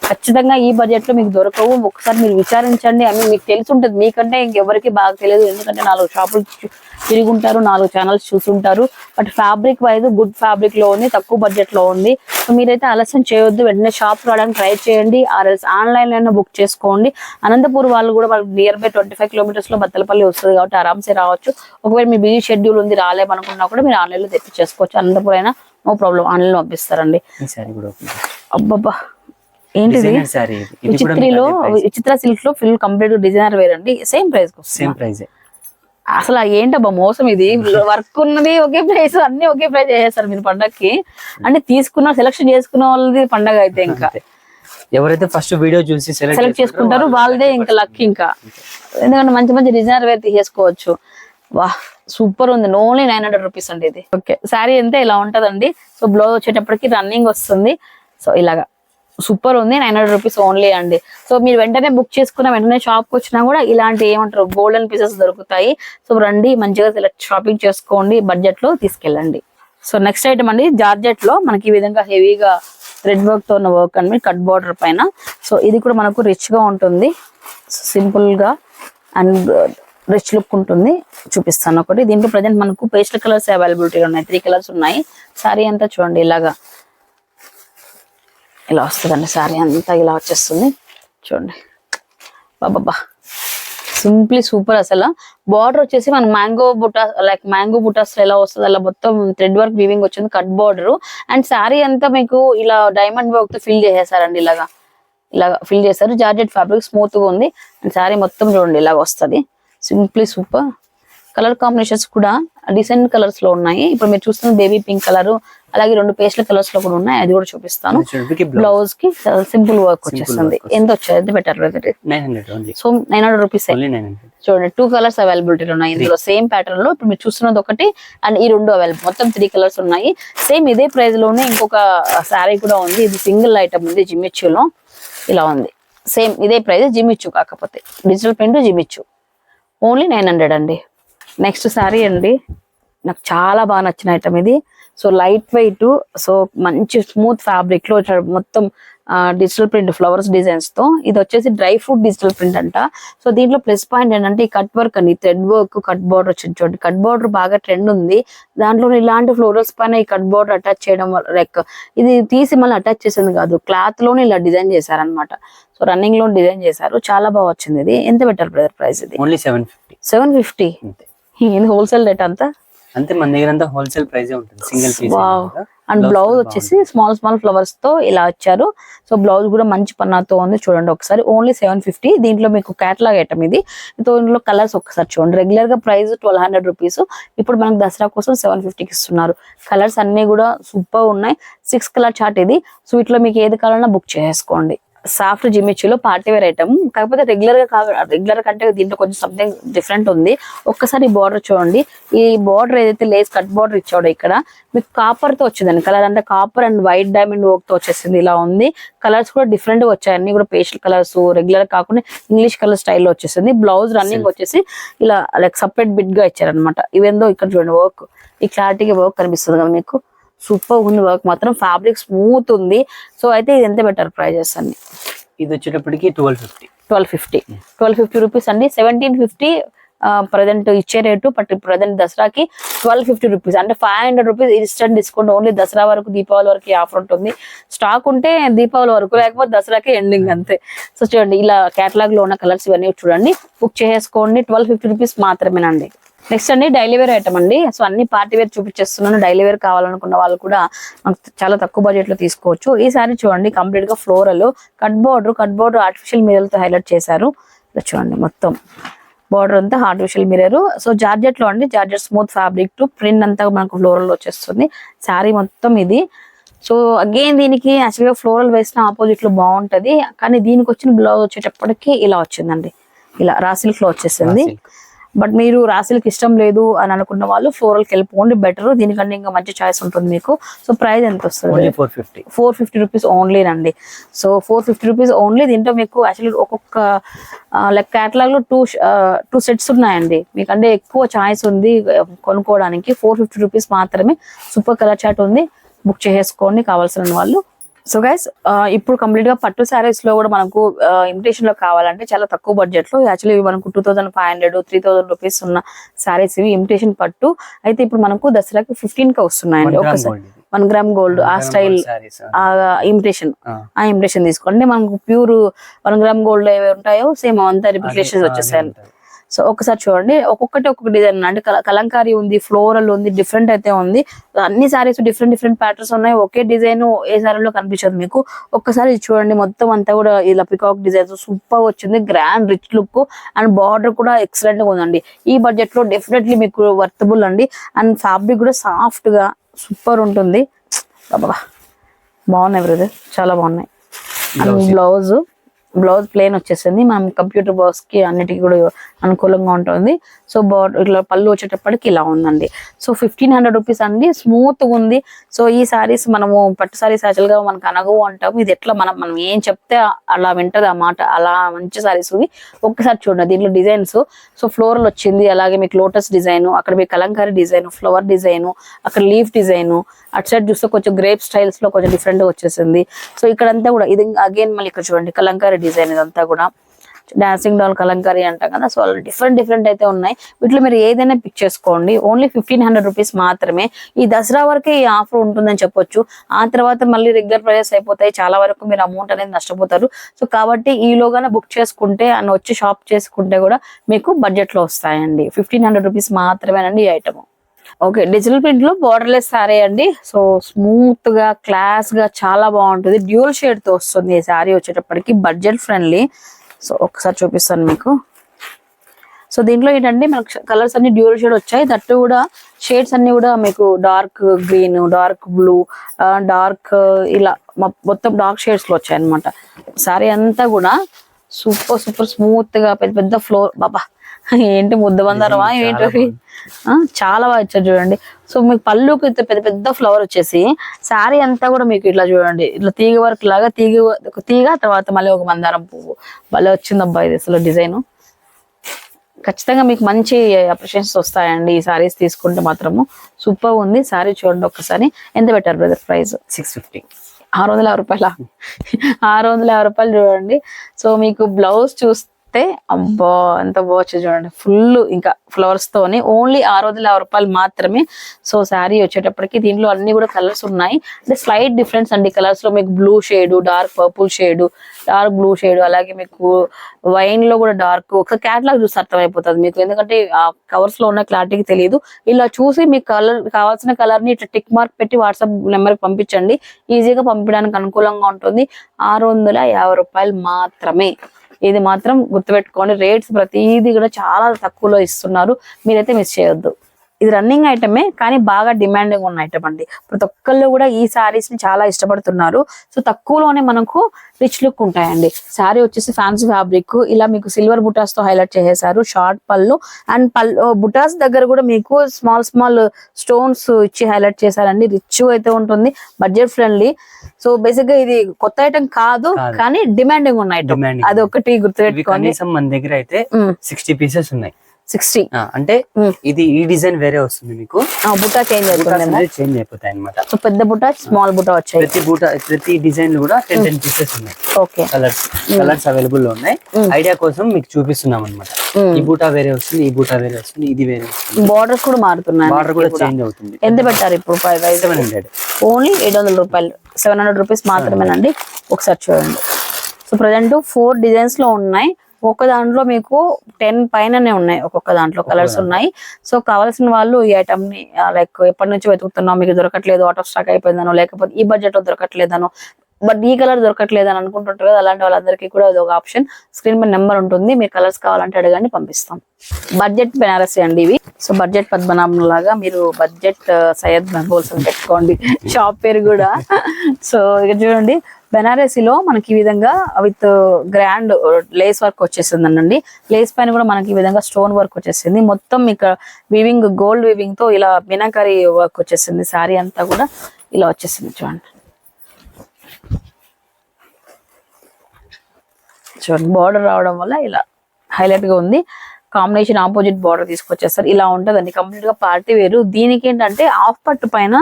ఖచ్చితంగా ఈ బడ్జెట్లో మీకు దొరకవు. ఒకసారి మీరు విచారించండి. అని మీకు తెలిసి ఉంటుంది మీకంటే ఇంకెవరికి బాగా తెలియదు. ఎందుకంటే నాలుగు షాపులు చు- తిరిగి ఉంటారు నాలుగు ఛానల్స్ చూసుంటారు బట్ ఫ్యాబ్రిక్ వైజ్ గుడ్ ఫ్యాబ్రిక్లో ఉంది తక్కువ బడ్జెట్లో ఉంది. సో మీరైతే ఆలస్యం చేయొద్దు. వెంటనే షాప్ రావడానికి ట్రై చేయండి. ఆర్ఎల్స్ ఆన్లైన్ అయినా బుక్ చేసుకోండి. అనంతపూర్ వాళ్ళు కూడా వాళ్ళకి నియర్ బై ట్వంటీ ఫైవ్ కిలోమీటర్స్లో బత్తలపల్లి వస్తుంది కాబట్టి ఆరామ్సే రావచ్చు. ఒకవేళ మీ బిజీ షెడ్యూల్ ఉంది రాలేమనుకున్నా కూడా మీరు ఆన్లైన్లో తెప్పించేసుకోవచ్చు. అనంతపూర్ అయినా నో ప్రాబ్లం. ఆన్లైన్లో పంపిస్తారండి. అబ్బబ్బా! ఏంటిది? విచిత్రిలో విచిత్ర సిల్క్లో ఫుల్ కంప్లీట్ డిజైనర్ వేర్ అండి సేమ్ ప్రైస్ సేమ్ ప్రైస్ అసలు ఏంటబ్బా మోసం ఇది? వర్క్ ఉన్నది ఒకే ప్రైస్ అన్ని ఒకే ప్రైస్ చేసేస్తారు మీరు పండగకి అంటే తీసుకున్న సెలక్షన్ చేసుకున్న వాళ్ళది పండగ అయితే ఇంకా. ఎవరైతే ఫస్ట్ వీడియో చూసి సెలెక్ట్ సెలెక్ట్ చేసుకుంటారు వాళ్ళదే ఇంకా లక్ ఇంకా. ఎందుకంటే మంచి మంచి డిజైనర్ వేర్ తీసేసుకోవచ్చు. వా సూపర్ ఉంది. ఓన్లీ నైన్ హండ్రెడ్ రూపీస్ అండి ఇది. ఓకే శారీ అంతా ఇలా ఉంటదండి. సో బ్లౌజ్ వచ్చేటప్పటికి రన్నింగ్ వస్తుంది. సో ఇలాగా. సూపర్ ఉంది నైన్ హండ్రెడ్ రూపీస్ ఓన్లీ అండి. సో మీరు వెంటనే బుక్ చేసుకున్న వెంటనే షాప్కి వచ్చినా కూడా ఇలాంటి ఏమంటారు గోల్డెన్ పీసెస్ దొరుకుతాయి. సో రండి మంచిగా సెలెక్ట్ షాపింగ్ చేసుకోండి బడ్జెట్లో తీసుకెళ్ళండి. సో నెక్స్ట్ ఐటమ్ అండి జార్జెట్లో మనకి ఈ విధంగా హెవీగా థ్రెడ్ వర్క్తో ఉన్న వర్క్ అండి కట్ బార్డర్ పైన. సో ఇది కూడా మనకు రిచ్గా ఉంటుంది. సింపుల్గా అండ్ రిచ్ లుక్ ఉంటుంది చూపిస్తాను ఒకటి. దీంట్లో ప్రజెంట్ మనకు పేస్టల్ కలర్స్ అవైలబిలిటీ ఉన్నాయి త్రీ కలర్స్ ఉన్నాయి. సారీ అంతా చూడండి ఇలాగా. ఇలా వస్తుందండి సారీ అంతా ఇలా వచ్చేస్తుంది. చూడండి. బాబాబా సింప్లీ సూపర్ అసలు. బార్డర్ వచ్చేసి మన మ్యాంగో బుటా లైక్ మ్యాంగో బుటాస్ ఎలా వస్తుంది? అలా మొత్తం థ్రెడ్ వర్క్ వీవింగ్ వచ్చింది కట్ బార్డర్ అండ్ శారీ అంతా మీకు ఇలా డైమండ్ వర్క్తో ఫిల్ చేసేసారండి ఇలాగా. ఇలాగా ఫిల్ చేశారు. జార్జెట్ ఫ్యాబ్రిక్ స్మూత్గా ఉంది. అండ్ శారీ మొత్తం చూడండి ఇలాగ వస్తుంది. సింప్లీ సూపర్ కలర్ కాంబినేషన్స్ కూడా డిసెంట్ కలర్స్లో ఉన్నాయి. ఇప్పుడు మీరు చూస్తున్న బేబీ పింక్ కలర్ అలాగే రెండు పేస్ట్ల కలర్స్లో కూడా ఉన్నాయి. అది కూడా చూపిస్తాను. బ్లౌజ్కి సింపుల్ వర్క్ వచ్చేస్తుంది. ఎంత వచ్చేది ఎంత better so nine hundred rupees చూడండి టూ కలర్స్ అవైలబిలిటీ ఉన్నాయి. ఇందులో సేమ్ ప్యాటర్న్లో ఇప్పుడు మీరు చూస్తున్నది ఒకటి అండ్ ఈ రెండు అవైలబుల్ మొత్తం త్రీ కలర్స్ ఉన్నాయి. సేమ్ ఇదే ప్రైస్లోనే ఇంకొక శారీ కూడా ఉంది. ఇది సింగిల్ ఐటమ్ ఉంది జిమ్మిచ్చులో ఇలా ఉంది. సేమ్ ఇదే ప్రైస్ జిమ్మిచ్చు కాకపోతే. Digital print Jimmy Choo only nine hundred అండి. నెక్స్ట్ శారీ అండి. నాకు చాలా బాగా నచ్చిన ఐటమ్ ఇది. సో లైట్ వెయిట్ సో మంచి స్మూత్ ఫ్యాబ్రిక్లో మొత్తం డిజిటల్ ప్రింట్ ఫ్లవర్స్ డిజైన్స్తో. ఇది వచ్చేసి డ్రై ఫ్రూట్ డిజిటల్ ప్రింట్ అంట. సో దీంట్లో ప్లస్ పాయింట్ ఏంటంటే ఈ కట్ వర్క్ అండి థ్రెడ్ వర్క్ కట్ బార్డర్ వచ్చింది చూడండి. కట్ బార్డర్ బాగా ట్రెండ్ ఉంది. దాంట్లో ఇలాంటి ఫ్లోరల్స్ పైన ఈ కట్ బార్డర్ అటాచ్ చేయడం వల్ల లైక్ ఇది తీసి మళ్ళీ అటాచ్ చేసింది కాదు క్లాత్లోనే ఇలా డిజైన్ చేశారనమాట సో రన్నింగ్లో డిజైన్ చేశారు. చాలా బాగా వచ్చింది ఇది. ఎంత బెటర్ బ్రదర్ ప్రైస్ ఇది? Only seven fifty. Seven fifty? ఇది హోల్సేల్ రేట్ అంతా? అంతే మన దగ్గర అంతా హోల్సేల్ ప్రైస్ ఉంటుంది single piece wow and blouse వచ్చేసి స్మాల్ స్మాల్ ఫ్లవర్స్తో ఇలా వచ్చారు. సో బ్లౌజ్ కూడా మంచి పన్నాతో ఉంది. చూడండి ఒకసారి. ఓన్లీ సెవెన్ ఫిఫ్టీ దీంట్లో మీకు కేటలాగ్ ఐటమ్ ఇది. ఇందులో కలర్స్ ఒకసారి చూడండి. రెగ్యులర్గా ప్రైస్ ట్వెల్వ్ హండ్రెడ్ రూపీస్ ఇప్పుడు మనకు దసరా కోసం సెవెన్ ఫిఫ్టీకి ఇస్తున్నారు. కలర్స్ అన్ని కూడా సూపర్ ఉన్నాయి. సిక్స్ కలర్ చార్ట్ ఇది. సో వీటిలో మీకు ఏది కావాలన్నా బుక్ చేసుకోండి సాఫ్ట్ జిమిచ్చులో పార్టీ వేర్ ఐటమ్. కాకపోతే రెగ్యులర్గా రెగ్యులర్ కంటే దీంట్లో కొంచెం సంథింగ్ డిఫరెంట్ ఉంది. ఒక్కసారి బార్డర్ చూడండి. ఈ బార్డర్ ఏదైతే లేస్ కట్ బార్డర్ ఇచ్చాడో ఇక్కడ మీకు కాపర్తో వచ్చిందండి. కలర్ అంటే కాపర్ అండ్ వైట్ డైమండ్ వర్క్తో వచ్చేసింది. ఇలా ఉంది. కలర్స్ కూడా డిఫరెంట్గా వచ్చాయి. అన్ని కూడా పేస్టల్ కలర్స్ రెగ్యులర్ కాకుండా ఇంగ్లీష్ కలర్ స్టైల్లో వచ్చేసింది. బ్లౌజ్ రన్నింగ్ వచ్చేసి ఇలా లైక్ సపరేట్ బిట్గా ఇచ్చారనమాట ఇవేందో ఇక్కడ చూడండి వర్క్ ఈ క్లారిటీగా వర్క్ కనిపిస్తుంది కదా మీకు. సూపర్ ఉంది వర్క్. మాత్రం ఫ్యాబ్రిక్ స్మూత్ ఉంది. సో అయితే ఇది ఎంత బెటర్ ప్రైజెస్ అన్ని ఇది వచ్చేటప్పటికి twelve fifty. Twelve fifty. Twelve fifty rupees అండి. సెవెంటీన్ ఫిఫ్టీ ప్రజెంట్ ఇచ్చే రేటు బట్ ప్రజెంట్ దసరాకి ట్వెల్వ్ ఫిఫ్టీ రూపీస్. అంటే five hundred rupees instant discount only Dussehra వరకు దీపావళి వరకు ఆఫర్ ఉంటుంది. స్టాక్ ఉంటే దీపావళి వరకు లేకపోతే దసరాకి ఎండింగ్ అంతే. సో చూడండి ఇలా కేటలాగ్లో ఉన్న కలర్స్ ఇవన్నీ చూడండి. బుక్ చేసుకోండి. ట్వెల్వ్ ఫిఫ్టీ రూపీస్ మాత్రమేనండి. నెక్స్ట్ అండి డైలీ వేర్ ఐటమ్ అండి. సో అన్ని పార్టీ వేర్ చూపించేస్తున్నాను. డైలీ వేర్ కావాలనుకున్న వాళ్ళు కూడా మనకు చాలా తక్కువ బడ్జెట్లో తీసుకోవచ్చు. ఈ సారీ చూడండి కంప్లీట్గా floral cut border cut border artificial మిరర్తో highlight చేశారు. చూడండి మొత్తం. బార్డర్ అంతా ఆర్టిఫిషియల్ మిరర్ సో జార్జెట్లో అండి georgette smooth fabric to print అంతా మనకు ఫ్లోరల్ వచ్చేస్తుంది. శారీ మొత్తం ఇది. సో అగైన్ దీనికి యాక్చువల్గా ఫ్లోరల్ వేసిన ఆపోజిట్లో బాగుంటది. కానీ దీనికి వచ్చిన బ్లౌజ్ వచ్చేటప్పటికి ఇలా వచ్చిందండి. ఇలా రాసిల్క్లో వచ్చేసింది. బట్ మీరు రాశులకి ఇష్టం లేదు అని అనుకున్న వాళ్ళు ఫ్లోరల్కి వెళ్ళిపోండి బెటర్ దీనికంటే ఇంకా మంచి చాయిస్ ఉంటుంది మీకు. సో ప్రైస్ ఎంత వస్తుంది? Four fifty four fifty rupees only అండి so four fifty rupees only దీంట్లో మీకు యాక్చువల్లీ ఒక్కొక్క లైక్ కేటలాగ్లో టూ టూ సెట్స్ ఉన్నాయండి. మీకంటే ఎక్కువ చాయిస్ ఉంది కొనుక్కోవడానికి. ఫోర్ ఫిఫ్టీ రూపీస్ మాత్రమే సూపర్ కలర్ చాట్ ఉంది. బుక్ చేసుకోండి కావాల్సిన వాళ్ళు సో గైస్ ఇప్పుడు కంప్లీట్గా పట్టు శారీస్లో కూడా మనకు ఇమిటేషన్లో కావాలంటే చాలా తక్కువ బడ్జెట్లో యాక్చువల్లీ మనకు two thousand five hundred three thousand rupees ఉన్న శారీస్ ఇవి ఇమిటేషన్ పట్టు. అయితే ఇప్పుడు మనకు దసరాకి ఫిఫ్టీన్కి వస్తున్నాయండి. ఒకసారి వన్ గ్రామ్ గోల్డ్ ఆ స్టైల్ ఆ. ఇమిటేషన్ ఆ. ఇమిటేషన్ తీసుకోండి. మనకు ప్యూర్ వన్ గ్రామ్ గోల్డ్ ఏవి ఉంటాయో సేమ్ అంతా రిప్లికేషన్స్ వచ్చేసాయి సో ఒకసారి చూడండి. ఒక్కొక్కటి ఒక్కొక్క డిజైన్ అంటే కల- కలంకారీ ఉంది ఫ్లోరల్ ఉంది డిఫరెంట్ అయితే ఉంది. అన్ని సారీస్ డిఫరెంట్ డిఫరెంట్ ప్యాటర్న్స్ ఉన్నాయి. ఒకే డిజైన్ ఏ సారీలో కనిపించదు మీకు. ఒక్కసారి చూడండి. మొత్తం అంతా కూడా ఇలా పికాక్ డిజైన్స్. సూపర్ వచ్చింది. Grand rich look. And border కూడా ఎక్సలెంట్గా ఉందండి. ఈ బడ్జెట్లో డెఫినెట్లీ మీకు వర్తబుల్ అండి. అండ్ ఫ్యాబ్రిక్ కూడా సాఫ్ట్గా సూపర్ ఉంటుంది. బాగున్నాయి బ్రదర్. చాలా బాగున్నాయి. And blouse. బ్లౌజ్ ప్లేన్ వచ్చేసింది. మనం కంప్యూటర్ బాక్స్కి అన్నిటికీ కూడా అనుకూలంగా ఉంటుంది. సో బార్డర్ ఇట్లా పళ్ళు వచ్చేటప్పటికి ఇలా ఉందండి. సో ఫిఫ్టీన్ హండ్రెడ్ రూపీస్ అండి. స్మూత్ ఉంది. సో ఈ సారీస్ మనము పట్టు సారీస్ యాక్చువల్గా మనకు అనగవు అంటాము ఇది ఎట్లా మనం మనం ఏం చెప్తే అలా వింటది ఆ మాట. అలా మంచి సారీస్ ఇవి ఒక్కసారి చూడండి దీంట్లో డిజైన్స్. సో ఫ్లోరల్ వచ్చింది. అలాగే మీకు లోటస్ డిజైన్ అక్కడ మీకు కలంకారీ డిజైన్ ఫ్లవర్ డిజైన్ అక్కడ లీఫ్ డిజైన్ అటు సైడ్ చూస్తే కొంచెం గ్రేప్ స్టైల్స్లో కొంచెం డిఫరెంట్గా వచ్చేసింది. సో ఇక్కడంతా కూడా ఇది అగైన్ మళ్ళీ ఇక్కడ చూడండి. కలంకారీ డిజైన్ ఇదంతా కూడా. డాన్సింగ్ డాల్ కలంకారీ అంటాం కదా సో డిఫరెంట్ డిఫరెంట్ అయితే ఉన్నాయి. వీటిలో మీరు ఏదైనా పిక్ చేసుకోండి. ఓన్లీ ఫిఫ్టీన్ హండ్రెడ్ రూపీస్ మాత్రమే. ఈ దసరా వరకే ఈ ఆఫర్ ఉంటుందని చెప్పొచ్చు. ఆ తర్వాత మళ్ళీ రెగ్యులర్ ప్రైజెస్ అయిపోతాయి. చాలా వరకు మీరు అమౌంట్ అనేది నష్టపోతారు. సో కాబట్టి ఈలోగానే బుక్ చేసుకుంటే అని వచ్చి షాప్ చేసుకుంటే కూడా మీకు బడ్జెట్లో వస్తాయండి. ఫిఫ్టీన్ హండ్రెడ్ రూపీస్ మాత్రమేనండి ఈ ఐటమ్ ఓకే డిజిటల్ ప్రింట్లో బోర్డర్లెస్ సారీ అండి. సో స్మూత్గా క్లాస్గా చాలా బాగుంటుంది. డ్యూల్ షేడ్తో వస్తుంది ఈ సారీ వచ్చేటప్పటికి బడ్జెట్ ఫ్రెండ్లీ సో ఒకసారి చూపిస్తాను మీకు. సో దీంట్లో ఏంటంటే మనకు కలర్స్ అన్ని డ్యూల్ షేడ్ వచ్చాయి. దట్టు కూడా షేడ్స్ అన్ని కూడా మీకు dark green dark blue dark ఇలా మొత్తం డార్క్ షేడ్స్లో వచ్చాయి అనమాట సారీ అంతా కూడా సూపర్ సూపర్ స్మూత్గా పెద్ద పెద్ద ఫ్లోర్ బాబా ఏంటి ముద్దబందారమా చాలా ఏంటి? చాలా బాగా ఇచ్చారు చూడండి. సో మీకు పళ్ళుకి ఇంత పెద్ద పెద్ద ఫ్లవర్ వచ్చేసి శారీ అంతా కూడా మీకు ఇట్లా చూడండి. ఇట్లా తీగ వర్క్ లాగా తీగ తీగ తర్వాత మళ్ళీ ఒక మందారం పువ్వు. భలే వచ్చింది అబ్బా ఇది అసలు డిజైన్. ఖచ్చితంగా మీకు మంచి అప్రిషియేషన్స్ వస్తాయండి ఈ సారీస్ తీసుకుంటే మాత్రము. సూపర్ ఉంది. సారీ చూడండి ఒక్కసారి. ఎంత పెట్టారు బ్రదర్ ప్రైస్ సిక్స్ ఫిఫ్టీ ఆరు వందల యాభై రూపాయల? ఆరు వందల యాభై రూపాయలు చూడండి. సో మీకు బ్లౌజ్ చూస్తే అబ్బా ఎంత బాగుంది చూడండి. ఫుల్ ఇంకా ఫ్లవర్స్ తోని ఓన్లీ ఆరు వందల యాభై రూపాయలు మాత్రమే. సో శారీ వచ్చేటప్పటికి దీంట్లో అన్ని కూడా కలర్స్ ఉన్నాయి. అంటే స్లైట్ డిఫరెన్స్ అండి. కలర్స్లో మీకు blue shade dark purple shade dark blue shade అలాగే మీకు వైన్లో కూడా డార్క్ ఒక క్యాటలాగ్ చూసి అర్థం అర్థమైపోతుంది మీకు. ఎందుకంటే ఆ కవర్స్లో ఉన్న క్లారిటీకి తెలియదు. ఇలా చూసి మీకు కలర్ కావాల్సిన కలర్ని ఇట్లా టిక్ మార్క్ పెట్టి వాట్సాప్ నెంబర్కి పంపించండి. ఈజీగా పంపించడానికి అనుకూలంగా ఉంటుంది. ఆరు వందల యాభై రూపాయలు మాత్రమే. ఇది మాత్రం గుర్తుపెట్టుకోండి. రేట్స్ ప్రతిదీ కూడా చాలా తక్కువలో ఇస్తున్నారు. మీరైతే మిస్ చేయొద్దు. ఇది రన్నింగ్ ఐటమే కానీ బాగా డిమాండింగ్ ఉన్న ఐటమ్ అండి. ప్రతి ఒక్కళ్ళు కూడా ఈ సారీస్ని చాలా ఇష్టపడుతున్నారు. సో తక్కువలోనే మనకు రిచ్ లుక్ ఉంటాయండి. సారీ వచ్చేసి ఫ్యాన్సీ ఫ్యాబ్రిక్ ఇలా మీకు సిల్వర్ బుటాస్తో హైలైట్ చేసేసారు షార్ట్ పళ్ళు అండ్ పళ్ళు బుటాస్ దగ్గర కూడా మీకు స్మాల్ స్మాల్ స్టోన్స్ ఇచ్చి హైలైట్ చేశారండి. రిచ్ అయితే ఉంటుంది బడ్జెట్ ఫ్రెండ్లీ సో బేసిక్గా ఇది కొత్త ఐటమ్ కాదు. కానీ డిమాండింగ్ ఉన్న ఐటమ్. అది ఒకటి గుర్తుపెట్టుకోండి. మన దగ్గర అయితే సిక్స్టీ పీసెస్ ఉన్నాయి. సిక్స్టీ. అంటే. ఇది ఈ డిజైన్ వేరే వస్తుంది మీకు. బుటా చేంజ్ అవుతుందేమో చేంజ్ అయిపోతాయి అనమాట సో పెద్ద బుట్ట స్మాల్ బుట్ట వచ్చాయి. ప్రతి బూట ప్రతి డిజైన్ కూడా టెన్ టెన్ పీసెస్ ఉన్నాయి. ఓకే. కలర్స్ కలర్స్ అవైలబుల్లో ఉన్నాయి. ఐడియా కోసం మీకు చూపిస్తున్నాం అనమాట ఈ బూటా వేరే వస్తుంది ఈ బూటా వేరే వస్తుంది ఇది వేరే వస్తుంది. బార్డర్స్ కూడా మారుతున్నాయి. బార్డర్ కూడా చేంజ్ అవుతుంది. ఎంత పెట్టారు ఇప్పుడు ప్రైస్ సెవెన్ హండ్రెడ్ ఓన్లీ ఏడు వందల రూపాయలు. సెవెన్ హండ్రెడ్ రూపీస్ మాత్రమేనండి. ఒకసారి చూడండి. సో ప్రజెంట్ ఫోర్ డిజైన్స్లో ఉన్నాయి. ఒక్క దాంట్లో మీకు టెన్ పైననే ఉన్నాయి. ఒక్కొక్క దాంట్లో కలర్స్ ఉన్నాయి. సో కావాల్సిన వాళ్ళు ఈ ఐటమ్ని లైక్ ఎప్పటి నుంచి వెతుకుతున్నాం మీకు దొరకట్లేదు అవుట్ ఆఫ్ స్టాక్ అయిపోయిందనో లేకపోతే ఈ బడ్జెట్లో దొరకట్లేదనో బట్ ఈ కలర్ దొరకట్లేదు అని అనుకుంటుంటారు కదా అలాంటి వాళ్ళందరికీ కూడా అది ఒక ఆప్షన్ స్క్రీన్ మీద నెంబర్ ఉంటుంది. మీరు కలర్స్ కావాలంటే అడగండి పంపిస్తాం. బడ్జెట్ బెనారసీ అండి ఇవి. సో బడ్జెట్ పద్మనాభం లాగా మీరు బడ్జెట్ సయ్యద్ మెహబూల్స్ అని పెట్టుకోండి. షాప్ పేరు కూడా. సో ఇక చూడండి. బెనారసీలో మనకి ఈ విధంగా విత్ గ్రాండ్ లేస్ వర్క్ వచ్చేసిందండి. లేస్ పైన కూడా మనకి ఈ విధంగా స్టోన్ వర్క్ వచ్చేసింది. మొత్తం ఇక్కడ వివింగ్ గోల్డ్ వివింగ్తో ఇలా మినాకరీ వర్క్ వచ్చేసింది. సారీ అంతా కూడా ఇలా వచ్చేసింది చూడండి. చూడండి బార్డర్ రావడం వల్ల ఇలా హైలైట్గా ఉంది. కాంబినేషన్ ఆపోజిట్ బార్డర్ తీసుకొచ్చేస్తారు ఇలా ఉంటదండి. కంప్లీట్గా పార్టీ వేరు. దీనికి ఏంటంటే ఆఫ్ పట్టు పైన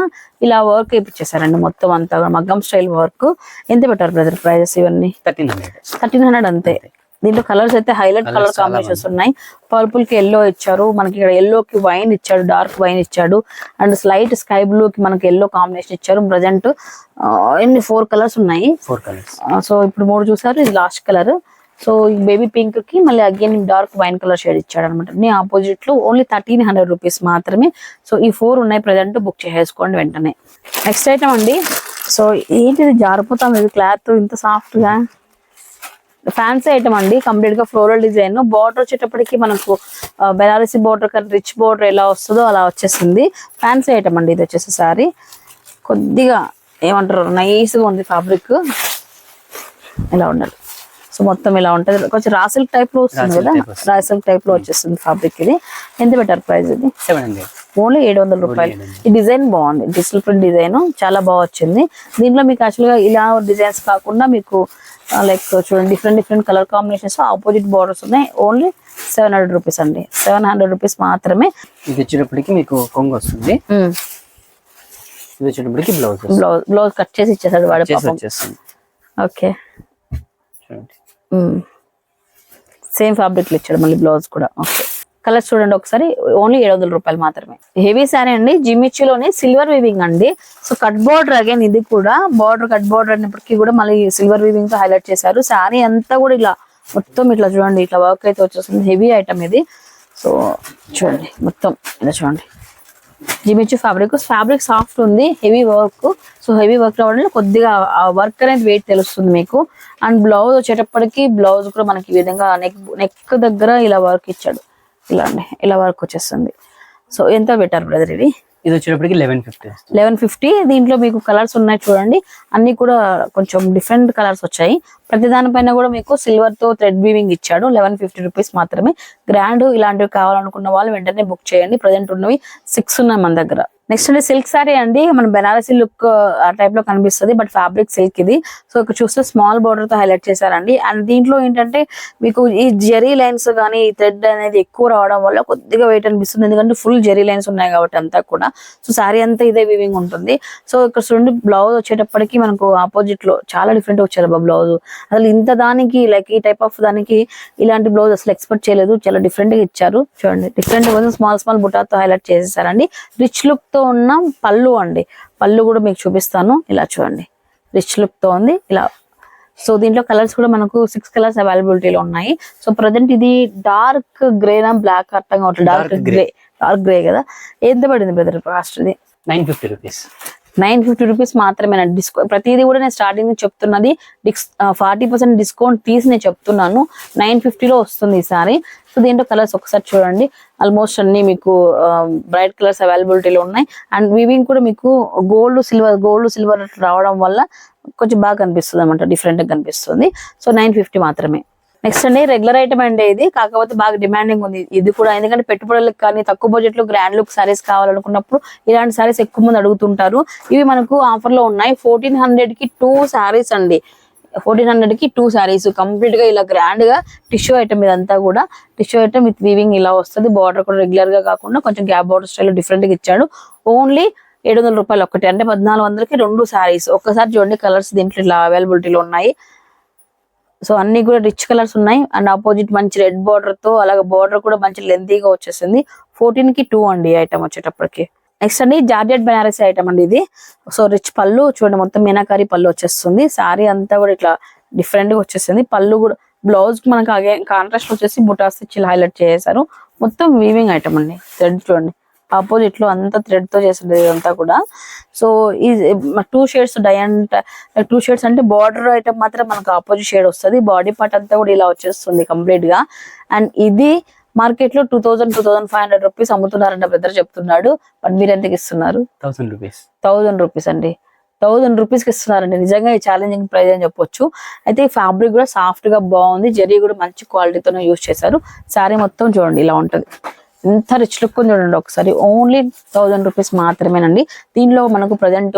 ఇలా వర్క్ వేయించేసారండి మొత్తం అంతా. మగ్గం స్టైల్ వర్క్. ఎంత పెట్టారు బ్రదర్ ప్రైజెస్ ఇవన్నీ? Thirteen hundred. థర్టీన్ హండ్రెడ్ అంతే. దీంట్లో కలర్స్ అయితే హైలైట్ కలర్ కాంబినేషన్స్ ఉన్నాయి. పర్పుల్కి ఎల్లో ఇచ్చారు. మనకి ఇక్కడ ఎల్లో కి వైన్ ఇచ్చాడు. డార్క్ వైన్ ఇచ్చాడు. అండ్ స్లైట్ స్కై బ్లూ కి మనకి ఎల్లో కాంబినేషన్ ఇచ్చారు. ప్రజెంట్ ఎన్ని ఫోర్ కలర్స్ ఉన్నాయి. Four colours. సో ఇప్పుడు మూడు చూసారు. ఇది లాస్ట్ కలర్. సో ఈ బేబీ పింక్కి మళ్ళీ again dark wine colour shade ఇచ్చాడు అనమాట నీ ఆపోజిట్లో ఓన్లీ థర్టీన్ హండ్రెడ్ రూపీస్ మాత్రమే. సో ఈ ఫోర్ ఉన్నాయి ప్రజెంట్ బుక్ చేసేసుకోండి వెంటనే. నెక్స్ట్ ఐటమ్ అండి. సో ఏంటిది జారిపోతాం ఇది క్లాత్ ఇంత సాఫ్ట్గా ఫ్యాన్సీ ఐటమ్ అండి. కంప్లీట్గా ఫ్లోరల్ డిజైన్ బార్డర్ వచ్చేటప్పటికి మనకు బెనారసీ బార్డర్ కానీ రిచ్ బార్డర్ ఎలా వస్తుందో అలా వచ్చేసింది. ఫ్యాన్సీ ఐటమ్ అండి ఇది వచ్చేసి సారీ కొద్దిగా ఏమంటారు నైస్గా ఉంది ఫ్యాబ్రిక్ ఇలా ఉండాలి? సో మొత్తం ఇలా ఉంటది. కొంచెం రాసిల్క్ టైప్లో వస్తుంది కదా. రాసిల్క్ టైప్లో వచ్చేస్తుంది ఫ్యాబ్రిక్ ఇది. ఎంత బెటర్ ప్రైస్ ఇది? ఓన్లీ ఏడు వందల రూపాయలు ఈ డిజైన్ బాగుంది. డిజిటల్ ప్రింట్ డిజైన్ చాలా బాగా వచ్చింది. దీంట్లో మీకు యాక్చువల్గా ఇలా డిజైన్స్ కాకుండా మీకు లైక్ చూడండి different different colour combinations opposite borders ఉన్నాయి. ఓన్లీ సెవెన్ హండ్రెడ్ రూపీస్ అండి. సెవెన్ హండ్రెడ్ రూపీస్ మాత్రమే. ఇది వచ్చేటప్పటికి మీకు కొంగు వస్తుంది. ఇది వచ్చేటప్పటికి బ్లౌజ్ బ్లౌజ్ బ్లౌజ్ కట్ చేసి ఇచ్చేసాడు వాడి ఓకే చూడండి. సేమ్ ఫ్యాబ్రిక్ ఇచ్చాడు మళ్ళీ బ్లౌజ్ కూడా. ఓకే. కలర్స్ చూడండి ఒకసారి ఓన్లీ ఏడు వందల రూపాయలు మాత్రమే. హెవీ సారీ అండి జిమ్మిచ్చిలోనే సిల్వర్ వీవింగ్ అండి. సో కట్ బోర్డర్ అగైన్ ఇది కూడా బార్డర్ కట్ బోర్డర్ అయినప్పటికీ కూడా మళ్ళీ సిల్వర్ వీవింగ్తో హైలైట్ చేశారు. శారీ అంతా కూడా ఇలా మొత్తం ఇట్లా చూడండి ఇట్లా వర్క్ అయితే వచ్చేస్తుంది. హెవీ ఐటమ్ ఇది. సో చూడండి మొత్తం ఇలా చూడండి. Jimmy Choo fabric fabric soft ఉంది heavy work so heavy work రావడం కొద్దిగా ఆ వర్క్ అనేది వెయిట్ తెలుస్తుంది మీకు. అండ్ బ్లౌజ్ వచ్చేటప్పటికి బ్లౌజ్ కూడా మనకి ఈ విధంగా నెక్ నెక్ దగ్గర ఇలా వర్క్ ఇచ్చాడు. ఇలా అండి ఇలా వర్క్ వచ్చేస్తుంది. సో ఎంత బెటర్ బ్రదర్ ఇది? ఇది వచ్చేటప్పటికి లెవెన్ ఫిఫ్టీ లెవెన్ ఫిఫ్టీ దీంట్లో మీకు కలర్స్ ఉన్నాయి చూడండి. అన్ని కూడా కొంచెం డిఫరెంట్ కలర్స్ వచ్చాయి. ప్రతి దానిపైన కూడా మీకు సిల్వర్తో థ్రెడ్ వీవింగ్ ఇచ్చాడు. లెవెన్ ఫిఫ్టీ రూపీస్ మాత్రమే. గ్రాండ్ ఇలాంటివి కావాలనుకున్న వాళ్ళు వెంటనే బుక్ చేయండి. ప్రజెంట్ ఉన్నవి సిక్స్ ఉన్నాయి మన దగ్గర. నెక్స్ట్ అండి సిల్క్ సారీ అండి. మన బెనారసీ లుక్ ఆ టైప్లో కనిపిస్తుంది. బట్ ఫ్యాబ్రిక్ సిల్క్ ఇది. సో ఇక్కడ చూస్తే స్మాల్ బోర్డర్తో హైలైట్ చేశారండి. అండ్ దీంట్లో ఏంటంటే మీకు ఈ జెరీ లైన్స్ కానీ ఈ థ్రెడ్ అనేది ఎక్కువ రావడం వల్ల కొద్దిగా వెయిట్ అనిపిస్తుంది. ఎందుకంటే ఫుల్ జెరీ లైన్స్ ఉన్నాయి కాబట్టి అంతా కూడా. సో సారీ అంతా ఇదే వివింగ్ ఉంటుంది. సో ఇక్కడ చూడండి బ్లౌజ్ వచ్చేటప్పటికి మనకు ఆపోజిట్లో చాలా డిఫరెంట్ వచ్చారు బ్లౌజ్. అసలు ఇంత దానికి లైక్ ఈ టైప్ ఆఫ్ దానికి ఇలాంటి బ్లౌజ్ అసలు ఎక్స్పెక్ట్ చేయలేదు. చాలా డిఫరెంట్గా ఇచ్చారు. చూడండి. డిఫరెంట్ కోసం స్మాల్ స్మాల్ బుటాతో హైలైట్ చేసేసారండి. రిచ్ లుక్తో ఉన్న పళ్ళు అండి. పళ్ళు కూడా మీకు చూపిస్తాను. ఇలా చూడండి. రిచ్ లుక్తో ఉంది. ఇలా. సో దీంట్లో కలర్స్ కూడా మనకు సిక్స్ కలర్స్ అవైలబిలిటీలో ఉన్నాయి. సో ప్రజెంట్ ఇది డార్క్ గ్రే నా బ్లాక్ అర్థం కావట్లేదు. డార్క్ గ్రే డార్క్ గ్రే కదా. ఎంత పడింది బ్రదర్ కాస్ట్ ఇది? Nine fifty rupees nine fifty rupees మాత్రమే డిస్కౌంట్ ప్రతిదీ కూడా నేను స్టార్టింగ్ చెప్తున్నది. డిస్ ఫార్టీ పర్సెంట్ డిస్కౌంట్ తీసి నేను చెప్తున్నాను. నైన్ ఫిఫ్టీలో వస్తుంది ఈసారి సో దీంట్లో కలర్స్ ఒకసారి చూడండి. ఆల్మోస్ట్ అన్ని మీకు బ్రైట్ కలర్స్ అవైలబిలిటీలో ఉన్నాయి. అండ్ వీవింగ్ కూడా మీకు గోల్డ్ సిల్వర్ గోల్డ్ సిల్వర్ రావడం వల్ల కొంచెం బాగా కనిపిస్తుంది అనమాట డిఫరెంట్గా కనిపిస్తుంది. సో నైన్ ఫిఫ్టీ మాత్రమే. నెక్స్ట్ అండి రెగ్యులర్ ఐటమ్ అండి ఇది. కాకపోతే బాగా డిమాండింగ్ ఉంది. ఇది కూడా ఎందుకంటే పెట్టుబడులకు కానీ తక్కువ బడ్జెట్లో గ్రాండ్ లుక్ సారీస్ కావాలనుకున్నప్పుడు ఇలాంటి సారీస్ ఎక్కువ మంది అడుగుతుంటారు. ఇవి మనకు ఆఫర్లో ఉన్నాయి. ఫోర్టీన్ హండ్రెడ్కి టూ సారీస్ అండి. ఫోర్టీన్ హండ్రెడ్కి టూ సారీస్ కంప్లీట్గా ఇలా గ్రాండ్గా టిష్యూ ఐటమ్ ఇదంతా కూడా. టిష్యూ ఐటమ్ విత్ వీవింగ్ ఇలా వస్తుంది. బార్డర్ కూడా రెగ్యులర్గా కాకుండా కొంచెం గ్యాప్ బార్డర్ స్టైల్ డిఫరెంట్గా ఇచ్చాడు. ఓన్లీ ఏడు వందల రూపాయలు ఒకటి అంటే పద్నాలుగు వందలకి రెండు సారీస్ ఒక్కసారి చూడండి కలర్స్ దీంట్లో ఇలా అవైలబిలిటీలో ఉన్నాయి. సో అన్ని కూడా రిచ్ కలర్స్ ఉన్నాయి. అండ్ ఆపోజిట్ మంచి రెడ్ బార్డర్తో అలాగే బార్డర్ కూడా మంచి లెంతీగా వచ్చేసింది. ఫోర్టీన్కి టూ అండి ఐటమ్ వచ్చేటప్పటికి. నెక్స్ట్ అండి జార్జెట్ బెనారసీ ఐటమ్ అండి ఇది. సో రిచ్ పళ్ళు చూడండి మొత్తం మీనాకారి పళ్ళు వచ్చేస్తుంది. సారీ అంతా కూడా ఇట్లా డిఫరెంట్గా వచ్చేసింది. పళ్ళు కూడా బ్లౌజ్ మనకు మనకి అగే కాంట్రాస్ట్ వచ్చేసి బుటాస్ ఇచ్చి హైలైట్ చేశారు మొత్తం వీవింగ్ ఐటమ్ అండి. థ్రెడ్ చూడండి. ఆపోజిట్లో అంతా థ్రెడ్తో చేసింది ఇదంతా కూడా. సో ఈ టూ షేడ్స్ డయంట్ టూ షేడ్స్ అంటే బార్డర్ ఐటమ్ మాత్రం మనకు ఆపోజిట్ షేడ్ వస్తుంది. బాడీ పార్ట్ అంతా కూడా ఇలా వచ్చేస్తుంది కంప్లీట్గా. అండ్ ఇది మార్కెట్లో two thousand two thousand five hundred rupees అమ్ముతున్నారంట brother చెప్తున్నాడు. బట్ మీరు ఎంతకి ఇస్తున్నారు? థౌసండ్ రూపీస్ థౌసండ్ రూపీస్ అండి. థౌసండ్ రూపీస్కి ఇస్తున్నారండి. నిజంగా ఈ ఛాలెంజింగ్ ప్రైస్ అని చెప్పొచ్చు. అయితే ఈ ఫ్యాబ్రిక్ కూడా సాఫ్ట్గా బాగుంది. జరీ కూడా మంచి క్వాలిటీతోనే యూజ్ చేశారు. సారీ మొత్తం చూడండి ఇలా ఉంటది. ఎంత రిచ్ లుక్ ఉంది చూడండి ఒకసారి. ఓన్లీ థౌసండ్ రూపీస్ మాత్రమేనండి. దీనిలో మనకు ప్రజెంట్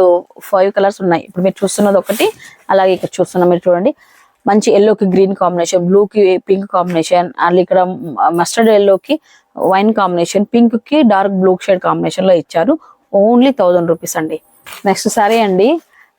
ఫైవ్ కలర్స్ ఉన్నాయి. ఇప్పుడు మీరు చూస్తున్నది ఒకటి అలాగే ఇక్కడ చూస్తున్న మీరు చూడండి. మంచి ఎల్లోకి గ్రీన్ కాంబినేషన్ బ్లూకి పింక్ కాంబినేషన్ అండ్ ఇక్కడ మస్టర్డ్ ఎల్లోకి వైన్ కాంబినేషన్ పింక్కి డార్క్ బ్లూ షేడ్ కాంబినేషన్లో ఇచ్చారు. ఓన్లీ థౌసండ్ రూపీస్ అండి. నెక్స్ట్ సారీ అండి.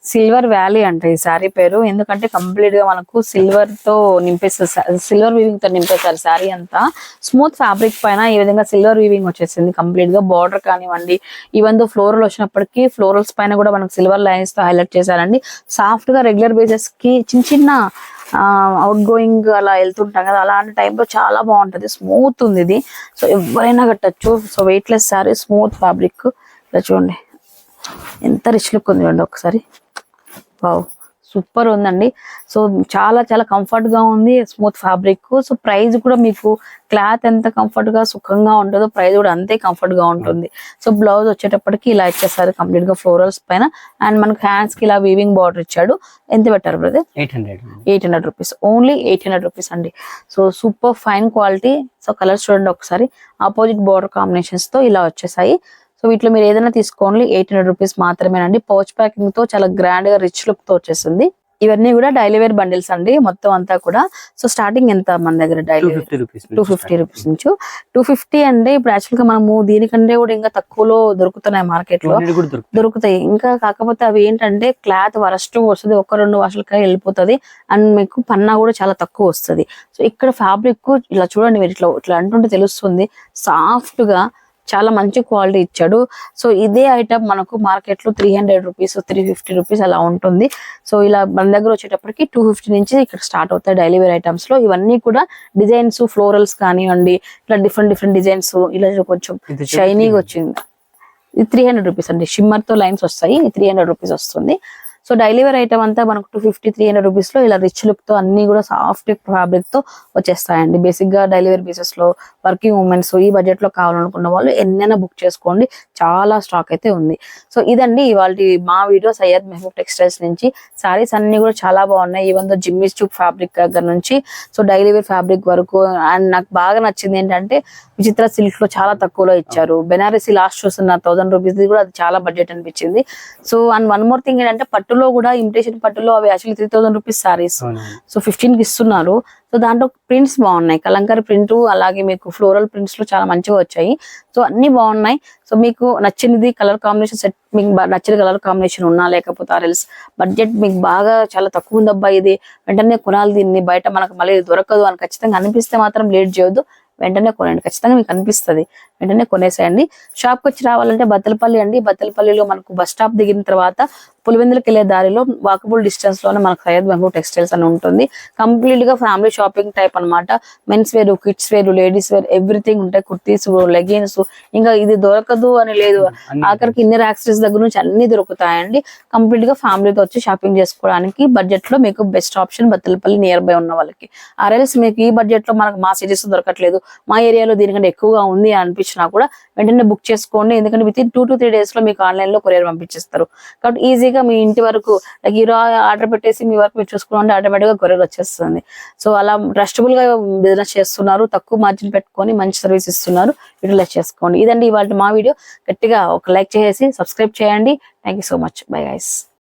సిల్వర్ వ్యాలీ అంట ఈ సారీ పేరు. ఎందుకంటే కంప్లీట్గా మనకు సిల్వర్తో నింపేస్తారు సిల్వర్ వీవింగ్తో నింపేస్తారు సారీ అంతా. స్మూత్ ఫ్యాబ్రిక్ పైన ఈ విధంగా సిల్వర్ వీవింగ్ వచ్చేసింది కంప్లీట్గా. బార్డర్ కానివ్వండి ఈవెన్ దో ఫ్లోరల్ వచ్చినప్పటికీ ఫ్లోరల్స్ పైన కూడా మనకు సిల్వర్ లైన్స్తో హైలైట్ చేశారండి. సాఫ్ట్గా రెగ్యులర్ బేసెస్కి చిన్న చిన్న అవుట్ గోయింగ్ అలా వెళ్తుంటాం కదా అలాంటి టైంలో చాలా బాగుంటుంది. స్మూత్ ఉంది ఇది. సో ఎవరైనా కట్టచ్చు. So weightless smooth fabric ఇలా చూడండి. ఎంత రిచ్ లుక్ ఉంది చూడండి ఒకసారి. వావ్ సూపర్ ఉందండి. సో చాలా చాలా కంఫర్ట్గా ఉంది స్మూత్ ఫ్యాబ్రిక్. సో ప్రైస్ కూడా మీకు క్లాత్ ఎంత కంఫర్ట్గా సుఖంగా ఉంటుందో ప్రైస్ కూడా అంతే కంఫర్ట్గా ఉంటుంది. సో బ్లౌజ్ వచ్చేటప్పటికి ఇలా ఇచ్చేస్తారు కంప్లీట్గా ఫ్లోరల్స్ పైన. అండ్ మనకి హ్యాండ్స్కి ఇలా వీవింగ్ బార్డర్ ఇచ్చాడు. ఎంత పెట్టారు brother? Eight hundred eight hundred rupees. Only eight hundred rupees అండి. So super fine quality. So colours చూడండి ఒకసారి. ఆపోజిట్ బార్డర్ కాంబినేషన్స్తో ఇలా వచ్చేసాయి. సో వీటిలో మీరు ఏదైనా తీసుకోండి ఎయిట్ హండ్రెడ్ రూపీస్ మాత్రమేనండి. పౌచ్ ప్యాకింగ్తో చాలా గ్రాండ్గా రిచ్ లుక్తో వచ్చేసింది. ఇవన్నీ కూడా డైలీ వేర్ బండిల్స్ అండి మొత్తం అంతా కూడా. సో స్టార్టింగ్ ఎంత మన దగ్గర డైలీ టూ ఫిఫ్టీ రూపీస్ నుంచి టూ ఫిఫ్టీ అంటే ఇప్పుడు యాక్చువల్గా మనము దీనికంటే కూడా ఇంకా తక్కువలో దొరుకుతున్నాయి మార్కెట్లో దొరుకుతాయి. ఇంకా కాకపోతే అవి ఏంటంటే క్లాత్ వరస్ట్ వస్తుంది ఒక రెండు వాషలకి వెళ్ళిపోతుంది అండ్ మీకు పన్నా కూడా చాలా తక్కువ వస్తుంది. సో ఇక్కడ ఫ్యాబ్రిక్ ఇలా చూడండి మీరు ఇట్లా ఇట్లా అంటుంటే తెలుస్తుంది. సాఫ్ట్గా చాలా మంచి క్వాలిటీ ఇచ్చాడు. సో ఇదే ఐటమ్ మనకు మార్కెట్లో three hundred rupees three fifty rupees అలా ఉంటుంది. సో ఇలా మన దగ్గర వచ్చేటప్పటికి టూ ఫిఫ్టీ నుంచి ఇక్కడ స్టార్ట్ అవుతాయి డైలీ వేర్ ఐటమ్స్లో. ఇవన్నీ కూడా డిజైన్స్ ఫ్లోరల్స్ కానివ్వండి ఇట్లా డిఫరెంట్ డిఫరెంట్ డిజైన్స్ ఇలా కొంచెం షైనీగా వచ్చింది. ఇది త్రీ హండ్రెడ్ రూపీస్ అండి. షిమ్మర్తో లైన్స్ వస్తాయి. త్రీ హండ్రెడ్ రూపీస్ వస్తుంది. సో డైలీ వేర్ ఐటమ్ అంతా మనకు టూ ఫిఫ్టీ త్రీ హండ్రెడ్ రూపీస్లో ఇలా రిచ్ లుక్తో అన్ని కూడా సాఫ్ట్ ఫ్యాబ్రిక్తో వచ్చేస్తాయండి. బేసిక్గా డైలీ వేర్ బేసెస్లో వర్కింగ్ ఉమెన్స్ ఈ బడ్జెట్లో కావాలనుకున్న వాళ్ళు ఎన్నైనా బుక్ చేసుకోండి. చాలా స్టాక్ అయితే ఉంది. సో ఇదండి ఇవాళ మా వీడియో సయ్యద్ మెహబూబ్ టెక్స్టైల్స్ నుంచి. సారీస్ అన్ని కూడా చాలా బాగున్నాయి. ఈవెన్ దో జిమ్మిస్ చూప్ ఫ్యాబ్రిక్ దగ్గర నుంచి. సో డైలీ వేర్ ఫ్యాబ్రిక్ వరకు అండ్ నాకు బాగా నచ్చింది ఏంటంటే విచిత్ర సిల్క్లో చాలా తక్కువలో ఇచ్చారు. బెనారసీ లాస్ట్ చూస్తున్న థౌసండ్ రూపీస్ కూడా అది చాలా బడ్జెట్ అనిపించింది. So and one more thing ఏంటంటే పట్టు పట్టులో కూడా ఇమిటేషన్ పట్టులో అవి actually three thousand rupees saris. So ఫిఫ్టీన్కి ఇస్తున్నారు. సో దాంట్లో ప్రింట్స్ బాగున్నాయి. కలంకారీ ప్రింట్ అలాగే మీకు ఫ్లోరల్ ప్రింట్స్లో చాలా మంచిగా వచ్చాయి. సో అన్ని బాగున్నాయి. సో మీకు నచ్చినది కలర్ కాంబినేషన్ సెట్ మీకు నచ్చిన కలర్ కాంబినేషన్ ఉన్నా లేకపోతే ఆర్ఎల్స్ బడ్జెట్ మీకు బాగా చాలా తక్కువ ఉందబ్బా ఇది. వెంటనే కొనాలి దీన్ని. బయట మనకు మళ్ళీ దొరకదు అని ఖచ్చితంగా అనిపిస్తే మాత్రం లేట్ చేయొద్దు. వెంటనే కొనండి. ఖచ్చితంగా మీకు అనిపిస్తుంది. వెంటనే కొనేసేయండి. షాప్కి వచ్చి రావాలంటే బత్తలపల్లి అండి. బత్తలపల్లిలో మనకు బస్ స్టాప్ దిగిన తర్వాత పులివెందులకు వెళ్ళే దారిలో వాకబుల్ డిస్టెన్స్లోనే మనకు సయ్యద్ మహబూబ్ టెక్స్టైల్స్ అని ఉంటుంది. కంప్లీట్గా ఫ్యామిలీ షాపింగ్ టైప్ అన్నమాట. Men's wear kids wear ladies wear everything ఉంటాయి. కుర్తీస్ లెగిన్స్ ఇంకా ఇది దొరకదు అని లేదు. ఆఖరికి ఇన్నర్ యాక్సెస్ దగ్గర నుంచి అన్ని దొరుకుతాయండి. కంప్లీట్గా ఫ్యామిలీతో వచ్చి షాపింగ్ చేసుకోవడానికి బడ్జెట్లో మీకు best option Bathalapalli near by ఉన్న వాళ్ళకి. ఆర్ఎల్స్ మీకు ఈ బడ్జెట్లో మనకు మా సిటీస్ దొరకట్లేదు. మా ఏరియాలో దీనికంటే ఎక్కువగా ఉంది అని అనిపించినా కూడా వెంటనే బుక్ చేసుకోండి. ఎందుకంటే within two to three డేస్లో మీకు ఆన్లైన్లో కొరియర్ పంపించేస్తారు. కాబట్టి ఈజీగా మీ ఇంటి వరకు లైక్ ఆర్డర్ పెట్టేసి మీ వరకు మీరు చూసుకోండి ఆటోమేటిక్గా కొరియర్ వచ్చేస్తుంది. సో అలా ట్రస్టబుల్గా బిజినెస్ చేస్తున్నారు తక్కువ మార్జిన్ పెట్టుకొని మంచి సర్వీస్ ఇస్తున్నారు యూటిలైజ్ చేసుకోండి. ఇదండి ఇవాళ మా వీడియో. గట్టిగా ఒక లైక్ చేసి సబ్స్క్రైబ్ చేయండి. Thank you so much. Bye guys